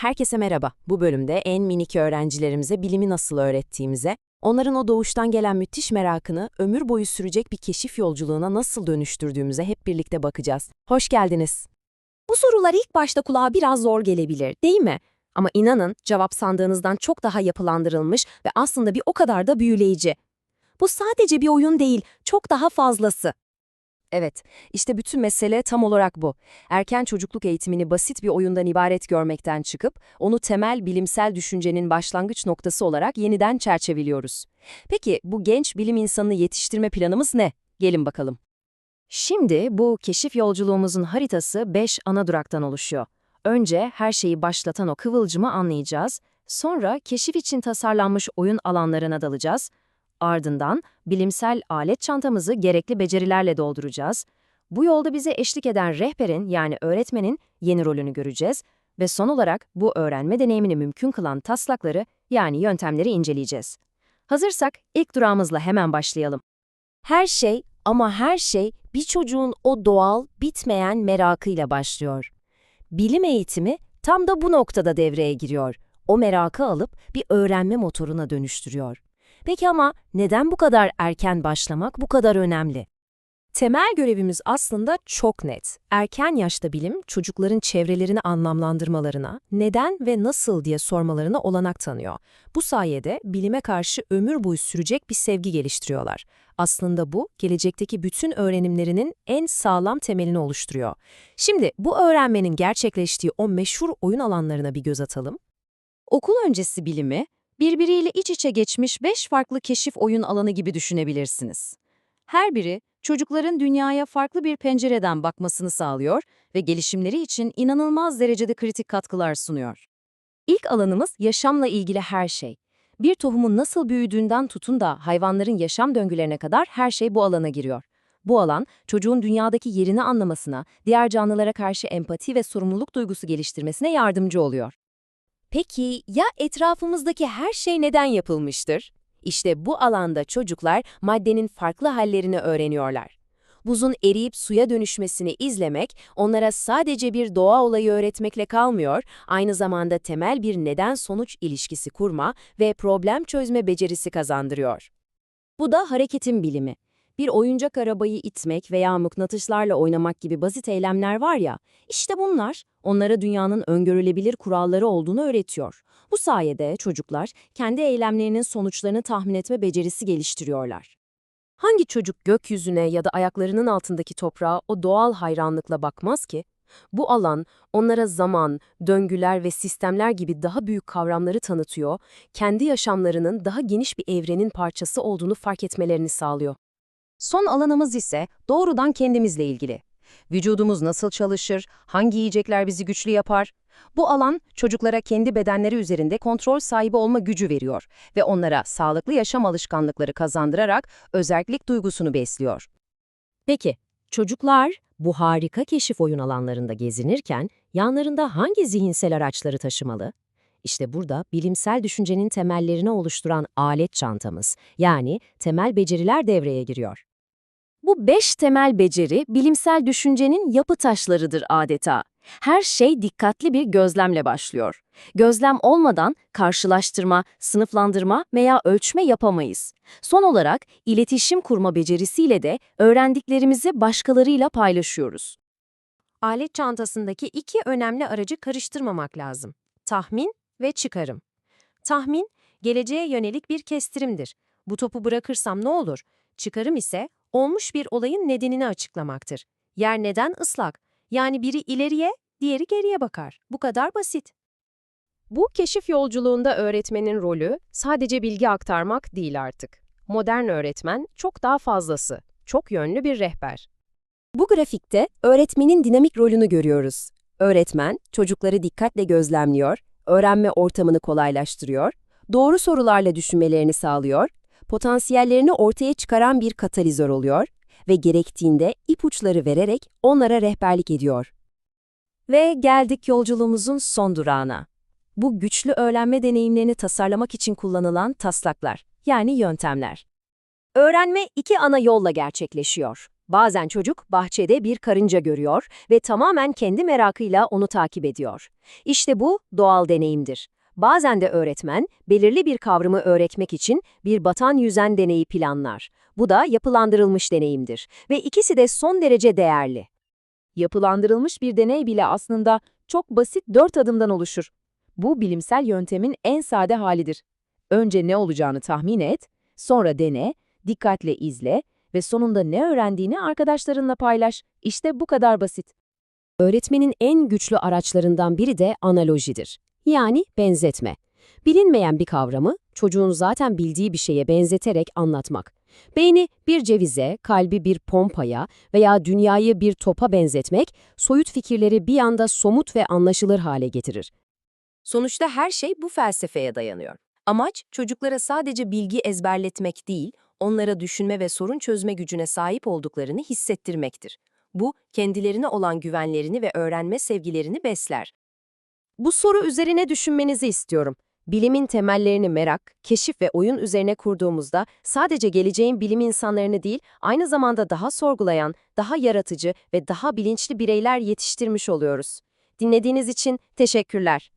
Herkese merhaba. Bu bölümde en minik öğrencilerimize bilimi nasıl öğrettiğimize, onların o doğuştan gelen müthiş merakını ömür boyu sürecek bir keşif yolculuğuna nasıl dönüştürdüğümüze hep birlikte bakacağız. Hoş geldiniz. Bu sorular ilk başta kulağa biraz zor gelebilir, değil mi? Ama inanın cevap sandığınızdan çok daha yapılandırılmış ve aslında bir o kadar da büyüleyici. Bu sadece bir oyun değil, çok daha fazlası. Evet, işte bütün mesele tam olarak bu. Erken çocukluk eğitimini basit bir oyundan ibaret görmekten çıkıp, onu temel bilimsel düşüncenin başlangıç noktası olarak yeniden çerçeveliyoruz. Peki bu genç bilim insanını yetiştirme planımız ne? Gelin bakalım. Şimdi bu keşif yolculuğumuzun haritası 5 ana duraktan oluşuyor. Önce her şeyi başlatan o kıvılcımı anlayacağız, sonra keşif için tasarlanmış oyun alanlarına dalacağız, ardından bilimsel alet çantamızı gerekli becerilerle dolduracağız. Bu yolda bize eşlik eden rehberin yani öğretmenin yeni rolünü göreceğiz ve son olarak bu öğrenme deneyimini mümkün kılan taslakları yani yöntemleri inceleyeceğiz. Hazırsak ilk durağımızla hemen başlayalım. Her şey ama her şey bir çocuğun o doğal, bitmeyen merakıyla başlıyor. Bilim eğitimi tam da bu noktada devreye giriyor. O merakı alıp bir öğrenme motoruna dönüştürüyor. Peki ama neden bu kadar erken başlamak bu kadar önemli? Temel görevimiz aslında çok net. Erken yaşta bilim, çocukların çevrelerini anlamlandırmalarına, neden ve nasıl diye sormalarına olanak tanıyor. Bu sayede bilime karşı ömür boyu sürecek bir sevgi geliştiriyorlar. Aslında bu, gelecekteki bütün öğrenimlerinin en sağlam temelini oluşturuyor. Şimdi bu öğrenmenin gerçekleştiği o meşhur oyun alanlarına bir göz atalım. Okul öncesi bilimi, birbiriyle iç içe geçmiş beş farklı keşif oyun alanı gibi düşünebilirsiniz. Her biri, çocukların dünyaya farklı bir pencereden bakmasını sağlıyor ve gelişimleri için inanılmaz derecede kritik katkılar sunuyor. İlk alanımız yaşamla ilgili her şey. Bir tohumun nasıl büyüdüğünden tutun da hayvanların yaşam döngülerine kadar her şey bu alana giriyor. Bu alan, çocuğun dünyadaki yerini anlamasına, diğer canlılara karşı empati ve sorumluluk duygusu geliştirmesine yardımcı oluyor. Peki ya etrafımızdaki her şey neden yapılmıştır? İşte bu alanda çocuklar maddenin farklı hallerini öğreniyorlar. Buzun eriyip suya dönüşmesini izlemek onlara sadece bir doğa olayı öğretmekle kalmıyor, aynı zamanda temel bir neden-sonuç ilişkisi kurma ve problem çözme becerisi kazandırıyor. Bu da hareketin bilimi. Bir oyuncak arabayı itmek veya mıknatıslarla oynamak gibi basit eylemler var ya, işte bunlar onlara dünyanın öngörülebilir kuralları olduğunu öğretiyor. Bu sayede çocuklar kendi eylemlerinin sonuçlarını tahmin etme becerisi geliştiriyorlar. Hangi çocuk gökyüzüne ya da ayaklarının altındaki toprağa o doğal hayranlıkla bakmaz ki? Bu alan onlara zaman, döngüler ve sistemler gibi daha büyük kavramları tanıtıyor, kendi yaşamlarının daha geniş bir evrenin parçası olduğunu fark etmelerini sağlıyor. Son alanımız ise doğrudan kendimizle ilgili. Vücudumuz nasıl çalışır, hangi yiyecekler bizi güçlü yapar? Bu alan çocuklara kendi bedenleri üzerinde kontrol sahibi olma gücü veriyor ve onlara sağlıklı yaşam alışkanlıkları kazandırarak özellik duygusunu besliyor. Peki, çocuklar bu harika keşif oyun alanlarında gezinirken yanlarında hangi zihinsel araçları taşımalı? İşte burada bilimsel düşüncenin temellerini oluşturan alet çantamız, yani temel beceriler devreye giriyor. Bu beş temel beceri bilimsel düşüncenin yapı taşlarıdır adeta. Her şey dikkatli bir gözlemle başlıyor. Gözlem olmadan karşılaştırma, sınıflandırma veya ölçme yapamayız. Son olarak iletişim kurma becerisiyle de öğrendiklerimizi başkalarıyla paylaşıyoruz. Alet çantasındaki iki önemli aracı karıştırmamak lazım. Tahmin ve çıkarım. Tahmin, geleceğe yönelik bir kestirimdir. Bu topu bırakırsam ne olur? Çıkarım ise olmuş bir olayın nedenini açıklamaktır. Yer neden ıslak? Yani biri ileriye, diğeri geriye bakar. Bu kadar basit. Bu keşif yolculuğunda öğretmenin rolü sadece bilgi aktarmak değil artık. Modern öğretmen çok daha fazlası, çok yönlü bir rehber. Bu grafikte öğretmenin dinamik rolünü görüyoruz. Öğretmen çocukları dikkatle gözlemliyor, öğrenme ortamını kolaylaştırıyor, doğru sorularla düşünmelerini sağlıyor, potansiyellerini ortaya çıkaran bir katalizör oluyor ve gerektiğinde ipuçları vererek onlara rehberlik ediyor. Ve geldik yolculuğumuzun son durağına. Bu güçlü öğrenme deneyimlerini tasarlamak için kullanılan taslaklar, yani yöntemler. Öğrenme iki ana yolla gerçekleşiyor. Bazen çocuk bahçede bir karınca görüyor ve tamamen kendi merakıyla onu takip ediyor. İşte bu doğal deneyimdir. Bazen de öğretmen belirli bir kavramı öğretmek için bir batan yüzen deneyi planlar. Bu da yapılandırılmış deneyimdir ve ikisi de son derece değerli. Yapılandırılmış bir deney bile aslında çok basit dört adımdan oluşur. Bu bilimsel yöntemin en sade halidir. Önce ne olacağını tahmin et, sonra dene, dikkatle izle ve sonunda ne öğrendiğini arkadaşlarınla paylaş. İşte bu kadar basit. Öğretmenin en güçlü araçlarından biri de analojidir. Yani benzetme. Bilinmeyen bir kavramı çocuğun zaten bildiği bir şeye benzeterek anlatmak. Beyni bir cevize, kalbi bir pompaya veya dünyayı bir topa benzetmek, soyut fikirleri bir anda somut ve anlaşılır hale getirir. Sonuçta her şey bu felsefeye dayanıyor. Amaç çocuklara sadece bilgi ezberletmek değil, onlara düşünme ve sorun çözme gücüne sahip olduklarını hissettirmektir. Bu, kendilerine olan güvenlerini ve öğrenme sevgilerini besler. Bu soru üzerine düşünmenizi istiyorum. Bilimin temellerini merak, keşif ve oyun üzerine kurduğumuzda sadece geleceğin bilim insanlarını değil, aynı zamanda daha sorgulayan, daha yaratıcı ve daha bilinçli bireyler yetiştirmiş oluyoruz. Dinlediğiniz için teşekkürler.